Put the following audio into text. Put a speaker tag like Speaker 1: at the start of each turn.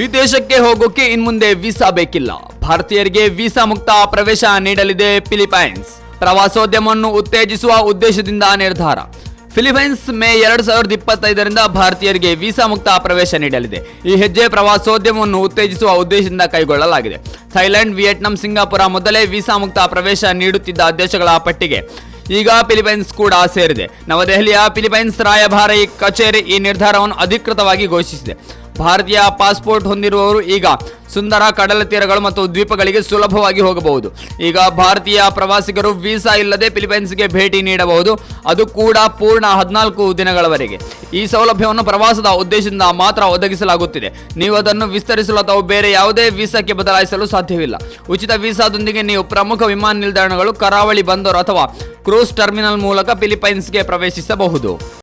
Speaker 1: ಈ ದೇಶಕ್ಕೆ ಹೋಗೋಕೆ ಇನ್ಮುಂದೆ ವೀಸಾ ಬೇಕಿಲ್ಲ. ಭಾರತೀಯರಿಗೆ ವೀಸಾ ಮುಕ್ತ ಪ್ರವೇಶ ನೀಡಲಿದೆ ಫಿಲಿಪೈನ್ಸ್. ಪ್ರವಾಸೋದ್ಯಮವನ್ನು ಉತ್ತೇಜಿಸುವ ಉದ್ದೇಶದಿಂದ ನಿರ್ಧಾರ. ಫಿಲಿಪೈನ್ಸ್ ಮೇ ಎರಡು ಸಾವಿರದ ಇಪ್ಪತ್ತೈದರಿಂದ ಭಾರತೀಯರಿಗೆ ವೀಸಾ ಮುಕ್ತ ಪ್ರವೇಶ ನೀಡಲಿದೆ. ಈ ಹೆಜ್ಜೆ ಪ್ರವಾಸೋದ್ಯಮವನ್ನು ಉತ್ತೇಜಿಸುವ ಉದ್ದೇಶದಿಂದ ಕೈಗೊಳ್ಳಲಾಗಿದೆ. ಥೈಲ್ಯಾಂಡ್, ವಿಯೆಟ್ನಾಂ, ಸಿಂಗಾಪುರ ಮೊದಲೇ ವೀಸಾ ಮುಕ್ತ ಪ್ರವೇಶ ನೀಡುತ್ತಿದ್ದ ದೇಶಗಳ ಪಟ್ಟಿಗೆ ಈಗ ಫಿಲಿಪೈನ್ಸ್ ಕೂಡ ಸೇರಿದೆ. ನವದೆಹಲಿಯ ಫಿಲಿಪೈನ್ಸ್ ರಾಯಭಾರಿ ಕಚೇರಿ ಈ ನಿರ್ಧಾರವನ್ನು ಅಧಿಕೃತವಾಗಿ ಘೋಷಿಸಿದೆ. ಭಾರತೀಯ ಪಾಸ್ಪೋರ್ಟ್ ಹೊಂದಿರುವವರು ಈಗ ಸುಂದರ ಕಡಲ ತೀರಗಳು ಮತ್ತು ದ್ವೀಪಗಳಿಗೆ ಸುಲಭವಾಗಿ ಹೋಗಬಹುದು. ಈಗ ಭಾರತೀಯ ಪ್ರವಾಸಿಗರು ವೀಸಾ ಇಲ್ಲದೆ ಫಿಲಿಪೈನ್ಸ್ಗೆ ಭೇಟಿ ನೀಡಬಹುದು. ಅದು ಕೂಡ ಪೂರ್ಣ ಹದಿನಾಲ್ಕು ದಿನಗಳವರೆಗೆ. ಈ ಸೌಲಭ್ಯವನ್ನು ಪ್ರವಾಸದ ಉದ್ದೇಶದಿಂದ ಮಾತ್ರ ಒದಗಿಸಲಾಗುತ್ತಿದೆ. ನೀವು ಅದನ್ನು ವಿಸ್ತರಿಸಲು ಅಥವಾ ಬೇರೆ ಯಾವುದೇ ವೀಸಾಕ್ಕೆ ಬದಲಾಯಿಸಲು ಸಾಧ್ಯವಿಲ್ಲ. ಉಚಿತ ವೀಸಾದೊಂದಿಗೆ ನೀವು ಪ್ರಮುಖ ವಿಮಾನ ನಿಲ್ದಾಣಗಳು, ಕರಾವಳಿ ಬಂದರು ಅಥವಾ ಕ್ರೂಸ್ ಟರ್ಮಿನಲ್ ಮೂಲಕ ಫಿಲಿಪೈನ್ಸ್ಗೆ ಪ್ರವೇಶಿಸಬಹುದು.